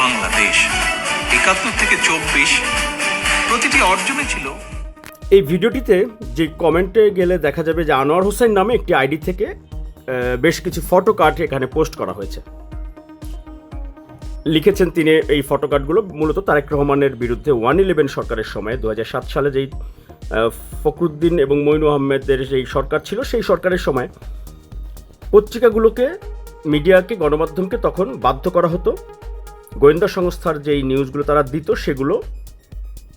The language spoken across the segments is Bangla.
বাংলাদেশ। একাত্তর থেকে চব্বিশ। প্রতিটি অর্জনে ছিল। এই ভিডিওটিতে যে কমেন্টে গেলে দেখা যাবে যে আনোয়ার হোসেন নামে একটি আইডি থেকে বেশ কিছু ফটো কার্ড এখানে পোস্ট করা হয়েছে। লিখেছেন তিনি এই ফটো কার্ডগুলো মূলত তারেক রহমানের বিরুদ্ধে ওয়ান ইলেভেন সরকারের সময় দু সাত সালে যেই ফখরুদ্দিন এবং মইনু আহমেদের যেই সরকার ছিল, সেই সরকারের সময় পত্রিকাগুলোকে, মিডিয়াকে, গণমাধ্যমকে তখন বাধ্য করা হতো। গোয়েন্দা সংস্থার যেই নিউজগুলো তারা দিত, সেগুলো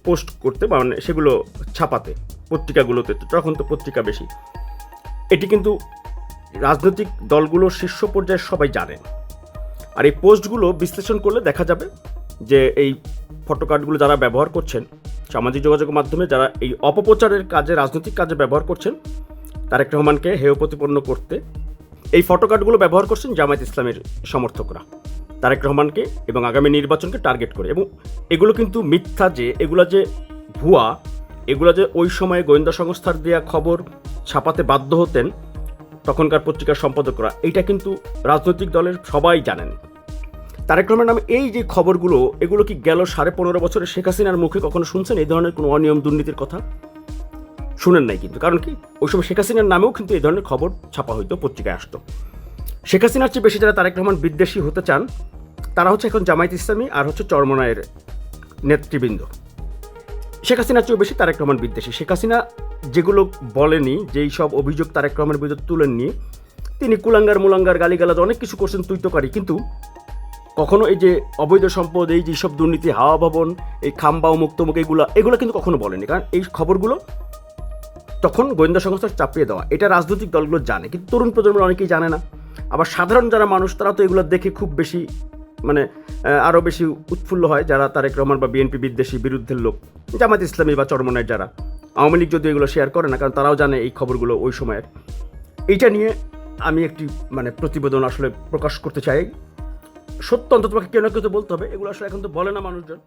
পোস্ট করতে মানে সেগুলো ছাপাতে পত্রিকাগুলোতে। তখন তো পত্রিকা বেশি। এটি কিন্তু রাজনৈতিক দলগুলোর শীর্ষ পর্যায়ে সবাই জানেন আর এই পোস্টগুলো বিশ্লেষণ করলে দেখা যাবে যে এই ফটো কার্ডগুলো যারা ব্যবহার করছেন, সামাজিক যোগাযোগের মাধ্যমে যারা এই অপপ্রচারের কাজে, রাজনৈতিক কাজে ব্যবহার করছেন, তারেক রহমানকে হেয় প্রতিপন্ন করতে এই ফটো কার্ডগুলো ব্যবহার করছেন জামায়াত ইসলামের সমর্থকরা। তারেক রহমানকে এবং আগামী নির্বাচনকে টার্গেট করে। এবং এগুলো কিন্তু মিথ্যা যে, এগুলো যে ভুয়া, এগুলো যে ওই সময়ে গোয়েন্দা সংস্থার দেওয়া খবর ছাপাতে বাধ্য হতেন তখনকার পত্রিকার সম্পাদকরা, এইটা কিন্তু রাজনৈতিক দলের সবাই জানেন। তারেক রহমান নামে এই যে খবরগুলো, এগুলো কি গেল সাড়ে পনেরো বছরে শেখ হাসিনার মুখে কখনো শুনছেন? এই ধরনের কোনো অনিয়ম দুর্নীতির কথা? শুনেন নাই কিন্তু। কারণ কি? ওই সময় শেখ হাসিনার নামেও কিন্তু এই ধরনের খবর ছাপা হইতো, পত্রিকায় আসতো। শেখ হাসিনার চেয়ে বেশি যারা তারেক রহমান বিদ্বেষী হতে চান তারা হচ্ছে এখন জামায়াত ইসলামী আর হচ্ছে চরমনায়ের নেতৃবৃন্দ। শেখ হাসিনার চেয়েও বেশি তারেক রহমান বিদ্বেষী। শেখ হাসিনা যেগুলো বলেনি, যেই সব অভিযোগ তারেক রহমানের বিরুদ্ধে তুলেননি, তিনি কুলাঙ্গার, মুলাঙ্গার, গালিগালাজ অনেক কিছু করছেন তুইতকারী কিন্তু কখনো এই যে অবৈধ সম্পদ, এই যে সব দুর্নীতি, হাওয়া ভবন, এই ও মুক্তমুখ এগুলো এগুলো কিন্তু কখনো বলেনি। কারণ এই খবরগুলো তখন গোয়েন্দা সংস্থার চাপিয়ে দেওয়া, এটা রাজনৈতিক দলগুলো জানে। কিন্তু তরুণ প্রজন্মের অনেকেই জানে না। আবার সাধারণ যারা মানুষ, তারা তো এগুলো দেখে খুব বেশি মানে আরও বেশি উৎফুল্ল হয় যারা তারেক রহমান বা বিএনপি বিদ্বেষী বিরুদ্ধের লোক, জামাত ইসলামী বা চরমনের যারা। আওয়ামী লীগ যদি এগুলো শেয়ার করে না, কারণ তারাও জানে এই খবরগুলো ওই সময়ের। এইটা নিয়ে আমি একটি মানে প্রতিবেদন আসলে প্রকাশ করতে চাই। সত্য অন্তত কেউ না কেউ তো বলতে হবে, এগুলো আসলে এখন তো বলে না মানুষজন।